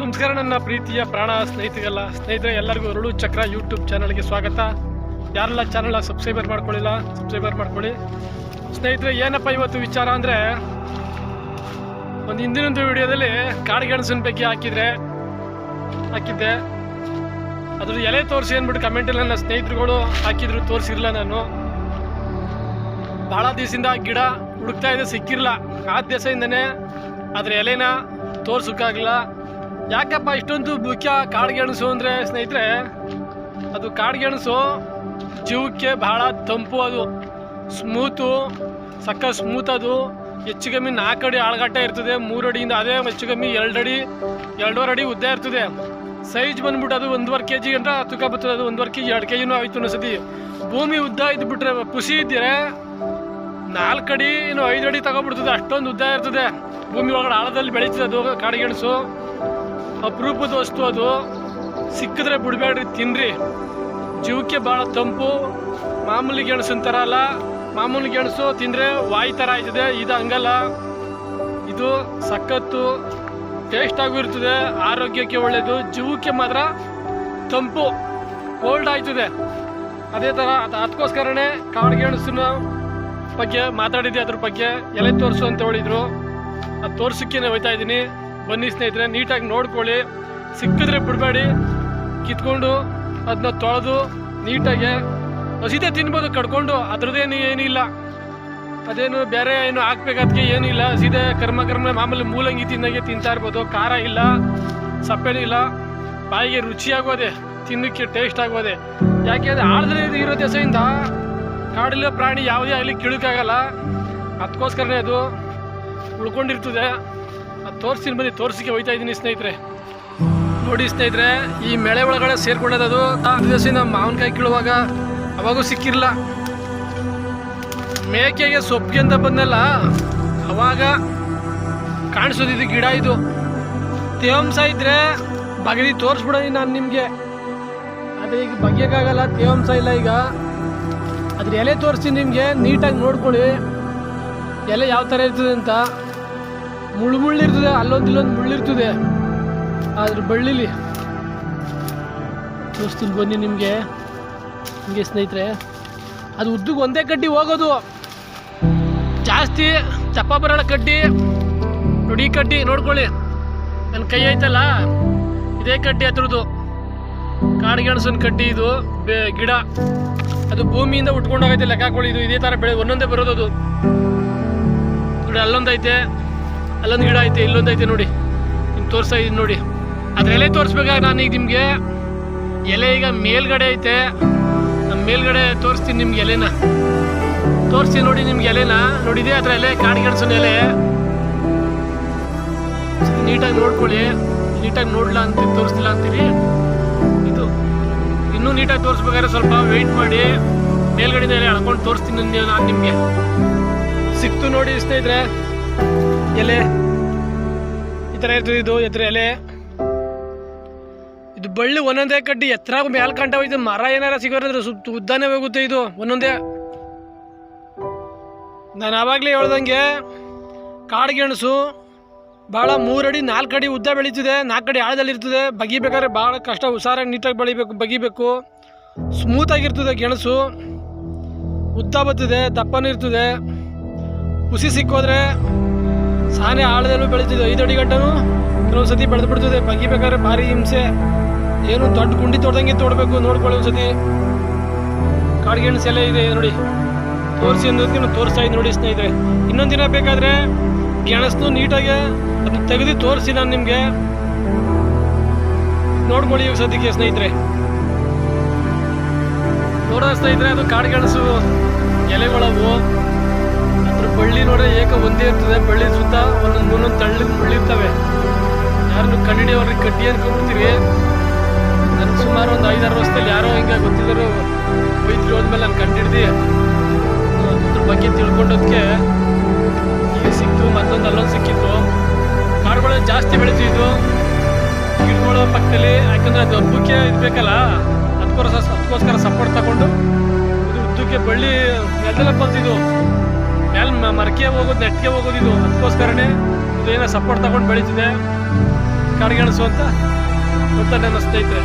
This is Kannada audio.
ನಮಸ್ಕಾರ, ನನ್ನ ಪ್ರೀತಿಯ ಪ್ರಾಣ ಸ್ನೇಹಿತರೆಲ್ಲ ಸ್ನೇಹಿತರೆ, ಎಲ್ಲರಿಗೂ ಅರುಳು ಚಕ್ರ ಯೂಟ್ಯೂಬ್ ಚಾನಲ್ಗೆ ಸ್ವಾಗತ. ಯಾರೆಲ್ಲ ಚಾನಲ್ನ ಸಬ್ಸ್ಕ್ರೈಬರ್ ಮಾಡ್ಕೊಳ್ಳಿಲ್ಲ, ಸಬ್ಸ್ಕ್ರೈಬರ್ ಮಾಡ್ಕೊಳ್ಳಿ. ಸ್ನೇಹಿತರೆ, ಏನಪ್ಪ ಇವತ್ತು ವಿಚಾರ ಅಂದರೆ, ಒಂದು ಹಿಂದಿನೊಂದು ವಿಡಿಯೋದಲ್ಲಿ ಕಾಡುಗೆಣಸಿನ ಬಗ್ಗೆ ಹಾಕಿದರೆ, ಹಾಕಿದ್ದೆ. ಅದ್ರ ಎಲೆ ತೋರಿಸಿ ಅಂದ್ಬಿಟ್ಟು ಕಮೆಂಟಲ್ಲಿ ನನ್ನ ಸ್ನೇಹಿತರುಗಳು ಹಾಕಿದ್ರು, ತೋರಿಸಿರಲಿಲ್ಲ ನಾನು. ಭಾಳ ದಿವಸದಿಂದ ಗಿಡ ಹುಡುಕ್ತಾ ಇದೆ ಸಿಕ್ಕಿರಲ್ಲ ಆ ದಿವಸದಿಂದನೇ ಅದ್ರ ಎಲೆನ ತೋರ್ಸೋಕ್ಕಾಗಲ್ಲ ಯಾಕಪ್ಪ ಇಷ್ಟೊಂದು ಮುಖ್ಯ ಕಾಡ್ಗೆಣಸು ಅಂದರೆ ಸ್ನೇಹಿತರೆ, ಅದು ಕಾಡ್ಗೆಣಸು ಜೀವಕ್ಕೆ ಬಹಳ ತಂಪು ಅದು, ಸ್ಮೂತು ಸಕ್ಕ ಸ್ಮೂತ್ ಅದು. ಹೆಚ್ಚು ಕಮ್ಮಿ ನಾಲ್ಕು ಅಡಿ ಆಳಗಟ್ಟ ಇರ್ತದೆ, ಮೂರು ಅಡಿಯಿಂದ ಅದೇ ಹೆಚ್ಚು ಕಮ್ಮಿ ಎರಡು ಅಡಿ, ಎರಡೂವರೆ ಅಡಿ ಉದ್ದ ಇರ್ತದೆ. ಸೈಜ್ ಬಂದ್ಬಿಟ್ಟು ಅದು ಒಂದುವರೆ ಕೆ ಜಿ ಅಂದ್ರೆ ತುಕ ಬರ್ತದೆ, ಅದು ಒಂದುವರೆ ಕೆ ಜಿ ಎರಡು ಕೆ ಜಿನೂ ಆಯಿತು ಅನ್ಸತಿ ಭೂಮಿ ಉದ್ದ ಇದ್ಬಿಟ್ರೆ ಪುಸಿ ಇದ್ದರೆ, ನಾಲ್ಕು ಅಡಿ ಏನು ಐದು ಅಡಿ ತಗೊಬಿಡ್ತದೆ, ಅಷ್ಟೊಂದು ಉದ್ದ ಇರ್ತದೆ. ಭೂಮಿ ಒಳಗಡೆ ಆಳದಲ್ಲಿ ಬೆಳೀತದೆ ಅದು ಕಾಡುಗೆಣಸು ಅಪರೂಪದ ವಸ್ತು ಅದು. ಸಿಕ್ಕಿದ್ರೆ ಬಿಡಬೇಡ್ರಿ, ತಿನ್ರಿ. ಜೀವಕ್ಕೆ ಭಾಳ ತಂಪು. ಮಾಮೂಲಿ ಗೆಣಸು ಅಂತಾರ ಅಲ್ಲ, ಮಾಮೂಲಿ ಗೆಣಸು ತಿಂದರೆ ವಾಯಿ ಥರ ಆಯ್ತದೆ, ಇದು ಹಂಗಲ್ಲ. ಇದು ಸಖತ್ತು ಟೇಸ್ಟ್ ಇರ್ತದೆ, ಆರೋಗ್ಯಕ್ಕೆ ಒಳ್ಳೆಯದು ಜೀವಕ್ಕೆ ಮಾತ್ರ ತಂಪು ಕೋಲ್ಡ್ ಆಯ್ತದೆ. ಅದೇ ಥರ ಅದು ಅದಕ್ಕೋಸ್ಕರನೇ ಕಾಡುಗೆಣಸಿನ ಬಗ್ಗೆ ಮಾತಾಡಿದ್ದೆ, ಅದ್ರ ಬಗ್ಗೆ ಎಲೆ ತೋರಿಸು ಅಂತ ಹೇಳಿದ್ರು. ಅದು ತೋರ್ಸಕ್ಕೆ ಹೋಯ್ತಾ ಇದ್ದೀನಿ. ಬನ್ನಿ ಸ್ನೇಹಿತರೆ, ನೀಟಾಗಿ ನೋಡ್ಕೊಳ್ಳಿ. ಸಿಕ್ಕಿದ್ರೆ ಬಿಡಬೇಡಿ. ಕಿತ್ಕೊಂಡು ಅದನ್ನ ತೊಳೆದು ನೀಟಾಗಿ ಹಸಿದೆ ತಿನ್ಬೋದು, ಕಡ್ಕೊಂಡು. ಅದ್ರದ್ದೇನು ಏನಿಲ್ಲ ಅದೇನು ಬೇರೆ ಏನು ಹಾಕ್ಬೇಕಾದ್ಕೆ ಏನಿಲ್ಲ ಹಸಿದೆ ಕರ್ಮ ಕರ್ಮ ಮಾಮೂಲಿ ಮೂಲಂಗಿ ತಿನ್ನಂಗೆ ತಿಂತಾ ಇರ್ಬೋದು. ಖಾರ ಇಲ್ಲ ಸಪ್ಪೆನೂ ಇಲ್ಲ. ಬಾಯಿಗೆ ರುಚಿಯಾಗೋದೆ ತಿನ್ನಕ್ಕೆ ಟೇಸ್ಟ್ ಆಗೋದೆ. ಯಾಕೆ ಅದು ಆಳದ್ರೆ ಇರೋ ದೆಸೆಯಿಂದ ಕಾಡಿಲ್ಲ ಪ್ರಾಣಿ ಯಾವುದೇ ಆಗಲಿ ಕಿಳುಕಾಗಲ್ಲ. ಅದಕ್ಕೋಸ್ಕರನೇ ಅದು ಉಳ್ಕೊಂಡಿರ್ತದೆ. ತೋರಿಸ್ತೀನಿ ಬನ್ನಿ, ತೋರಿಸಿಕೆ ಹೋಯ್ತಾ ಇದ್ದೀನಿ ಸ್ನೇಹಿತರೆ. ನೋಡಿ ಸ್ನೇಹಿತರೆ, ಈ ಮಳೆ ಒಳಗಡೆ ಸೇರ್ಕೊಂಡದ್ದು ಅದು ಆ ದಿವಸ ಮಾವಿನಕಾಯಿ ಕೀಳುವಾಗ ಅವಾಗೂ ಸಿಕ್ಕಿರಲ್ಲ ಮೇಕೆಗೆ ಸೊಪ್ಪಿಗೆ ಅಂತ ಬಂದಲ್ಲ, ಅವಾಗ ಕಾಣಿಸೋದು ಇದು ಗಿಡ ಇದು. ತೇವಾಂಶ ಇದ್ರೆ ಬಗದಿ ತೋರಿಸ್ಬಿಡೋದಿ ನಾನು ನಿಮಗೆ. ಆದರೆ ಈಗ ಬಗೆಯೋಕ್ಕಾಗಲ್ಲ ತೇವಾಂಶ ಇಲ್ಲ ಈಗ. ಅದ್ರ ಎಲೆ ತೋರಿಸ್ತೀನಿ ನಿಮಗೆ ನೀಟಾಗಿ ನೋಡ್ಕೊಳ್ಳಿ. ಎಲೆ ಯಾವ ಥರ ಇರ್ತದೆ ಅಂತ. ಮುಳ್ಳು ಮುಳ್ಳಿರ್ತದೆ ಅಲ್ಲೊಂದು ಇಲ್ಲೊಂದು ಮುಳ್ಳಿರ್ತದೆ ಆದ್ರೆ ಬಳ್ಳಿಲಿ ತೋರಿಸ್ತೀನಿ ಬನ್ನಿ ನಿಮಗೆ ಹಿಂಗೆ ಸ್ನೇಹಿತರೆ. ಅದು ಉದ್ದಕ್ಕೆ ಒಂದೇ ಕಡ್ಡಿ ಹೋಗೋದು. ಜಾಸ್ತಿ ಚಪ್ಪ ಬರೋಣ ಕಡ್ಡಿ, ನೋಡಿ ಕಡ್ಡಿ, ನೋಡ್ಕೊಳ್ಳಿ. ನನ್ನ ಕೈ ಐತಲ್ಲ, ಇದೇ ಕಡ್ಡಿ ಅದ್ರದ್ದು ಕಾಡ್ಗೆಣಸನ್ ಕಡ್ಡಿ ಇದು ಗಿಡ. ಅದು ಭೂಮಿಯಿಂದ ಉಟ್ಕೊಂಡೋಗೈತೆ, ಲೆಕ್ಕ ಹಾಕೊಳ್ಳಿ. ಇದು ಇದೇ ಥರ ಬೆಳೆ, ಒಂದೊಂದೇ ಬರೋದು ಅದು. ನೋಡಿ ಅಲ್ಲೊಂದು ಗಿಡ ಐತೆ, ಇಲ್ಲೊಂದು ಐತೆ ನೋಡಿ. ನಿಮ್ಗೆ ತೋರಿಸ್ತಾ ಇದ್ದೀನಿ ನೋಡಿ. ಅದ್ರ ಎಲೆ ತೋರಿಸ್ಬೇಕಾಗ ನಾನು ಈಗ ನಿಮಗೆ ಎಲೆ ಈಗ ಮೇಲ್ಗಡೆ ಐತೆ. ನಮ್ಮ ಮೇಲ್ಗಡೆ ತೋರಿಸ್ತೀನಿ ನಿಮ್ಗೆ ಎಲೆನ. ತೋರಿಸ್ತೀನಿ ನೋಡಿ ನಿಮ್ಗೆ ಎಲೆನ. ನೋಡಿದೆ ಅದ್ರ ಎಲೆ ಕಾಡುಗೆಣಸಿನ ಎಲೆ. ನೀಟಾಗಿ ನೋಡ್ಕೊಳ್ಳಿ. ನೀಟಾಗಿ ನೋಡ್ಲಾ ಅಂತ ತೋರಿಸ್ತಿಲ್ಲ ಅಂತೀರಿ? ಇದು ಇನ್ನೂ ನೀಟಾಗಿ ತೋರಿಸ್ಬೇಕಾದ್ರೆ ಸ್ವಲ್ಪ ವೆಯ್ಟ್ ಮಾಡಿ. ಮೇಲ್ಗಡೆ ಎಲೆ ಹಳ್ಕೊಂಡು ತೋರಿಸ್ತೀನಿ ನಾನು ನಿಮಗೆ. ಸಿಕ್ತು ನೋಡಿ ಸ್ನೇಹಿತರೆ. ಎಲೆ. ಈ ಥರ ಇರ್ತದೆ ಇದು, ಎತ್ತರ ಎಲೆ. ಇದು ಬಳ್ಳಿ ಒಂದೊಂದೇ ಕಡ್ಡಿ ಎತ್ತರ ಮೇಲ್ ಕಂಟ ಹೋಯ್ತು ಮರ ಏನಾರ ಸಿಗೋದ್ರೆ ಸುತ್ತ ಉದ್ದಾನೆ ಹೋಗುತ್ತೆ ಇದು, ಒಂದೊಂದೇ. ನಾನು ಆವಾಗಲೇ ಹೇಳ್ದಂಗೆ ಕಾಡುಗೆಣಸು ಭಾಳ ಮೂರಡಿ, ನಾಲ್ಕು ಅಡಿ ಉದ್ದ ಬೆಳೀತಿದೆ, ನಾಲ್ಕು ಅಡಿ ಆಳದಲ್ಲಿ ಇರ್ತದೆ. ಬಗಿಬೇಕಾದ್ರೆ ಭಾಳ ಕಷ್ಟ, ಹುಷಾರಾಗಿ ನೀಟಾಗಿ ಬೆಳಿಬೇಕು, ಬಗಿಬೇಕು. ಸ್ಮೂತಾಗಿರ್ತದೆ ಗೆಣಸು. ಉದ್ದ ಬರ್ತದೆ, ದಪ್ಪನೂ ಇರ್ತದೆ. ಹುಸಿ ಸಿಕ್ಕೋದ್ರೆ ಸಾನೆ ಆಳದಲ್ಲೂ ಬೆಳೀತಿದ್ದು ಐದು ಅಡಿ ಗಂಟನು ಕೆಲವೊಂದು ಸತಿ ಬೆಳೆದು ಬಿಡ್ತಿದೆ. ಬಗಿಬೇಕಾದ್ರೆ ಭಾರಿ ಹಿಂಸೆ. ಏನು ದೊಡ್ಡ ಗುಂಡಿ ತೊಡ್ದಂಗೆ ತೋಡ್ಬೇಕು. ನೋಡ್ಕೊಳ್ಳಿ ಒಂದ್ಸತಿ. ಕಾಡುಗೆಣಸು ಇದೆ ನೋಡಿ. ತೋರಿಸಿ ಅನ್ನೋದಕ್ಕೆ ನಾನು ತೋರಿಸ್ತಾ ಇದ್ದೀನಿ ನೋಡಿ ಸ್ನೇಹಿತರೆ. ಇನ್ನೊಂದು ದಿನ ಬೇಕಾದರೆ ಗೆಣಸು ನೀಟಾಗಿ ಅದನ್ನ ತೆಗೆದು ತೋರಿಸಿ ನಾನು ನಿಮಗೆ. ನೋಡ್ಕೊಳ್ಳಿ ಇವಾಗ ಸದ್ಯಕ್ಕೆ ಸ್ನೇಹಿತರೆ. ನೋಡೋ ಸ್ನೇಹಿತರೆ, ಅದು ಕಾಡುಗೆಣಸು ಎಲೆಗಳವು. ಅದ್ರ ಬಳ್ಳಿ ನೋಡ್ರೆ ಏಕ ಒಂದೇ ಇರ್ತದೆ, ಬಳ್ಳಿ ಸುತ್ತ ಒಂದೊಂದು ಒಂದೊಂದು ಬಳ್ಳಿ ಮುಳ್ಳಿರ್ತವೆ ಯಾರನ್ನು ಕಂಡಿಡಿಯವ್ರಿಗೆ ಕಡ್ಡಿ ಅನ್ಕೊಂಡ್ಬಿಡ್ತೀರಿ ನನಗೆ ಸುಮಾರು ಒಂದು ಐದಾರು ವರ್ಷದಲ್ಲಿ ಯಾರೋ ಹಿಂಗೆ ಗೊತ್ತಿದ್ರು ಹೋಯ್ತು ಹೋದ್ಮೇಲೆ ನಾನು ಕಂಡಿಡ್ದು. ಅದ್ರ ಬಗ್ಗೆ ತಿಳ್ಕೊಂಡೋದಕ್ಕೆ ಈಗ ಸಿಕ್ತು, ಮತ್ತೊಂದು ಅಲ್ಲೊಂದು ಸಿಕ್ಕಿತ್ತು. ಕಾಡುಗಳು ಜಾಸ್ತಿ ಬೆಳಿತಿದ್ವು ಗಿಡಗಳ ಪಕ್ಕದಲ್ಲಿ, ಯಾಕಂದರೆ ಅದು ಹಬ್ಬಕ್ಕೆ ಇದು ಬೇಕಲ್ಲ, ಅದಕ್ಕೋಸ್ಕರ ಅದಕ್ಕೋಸ್ಕರ ಸಪೋರ್ಟ್ ತಗೊಂಡು, ಇದು ಉದ್ದಕ್ಕೆ ಬಳ್ಳಿ ಎಲ್ಲೆಲ್ಲ ಬಂತಿದ್ದು ಮರಕ್ಕೆ ಹೋಗೋದು, ನೆಟ್ಗೆ ಹೋಗೋದು ಇದು. ಅದಕ್ಕೋಸ್ಕರನೇ ಇದು ಏನೋ ಸಪೋರ್ಟ್ ತಗೊಂಡು ಬೆಳೀತಿದೆ. ಕಡೆಗಣಿಸು ಅಂತ ಗೊತ್ತ ನನ್ನ ಸ್ನೇಹಿತರೆ.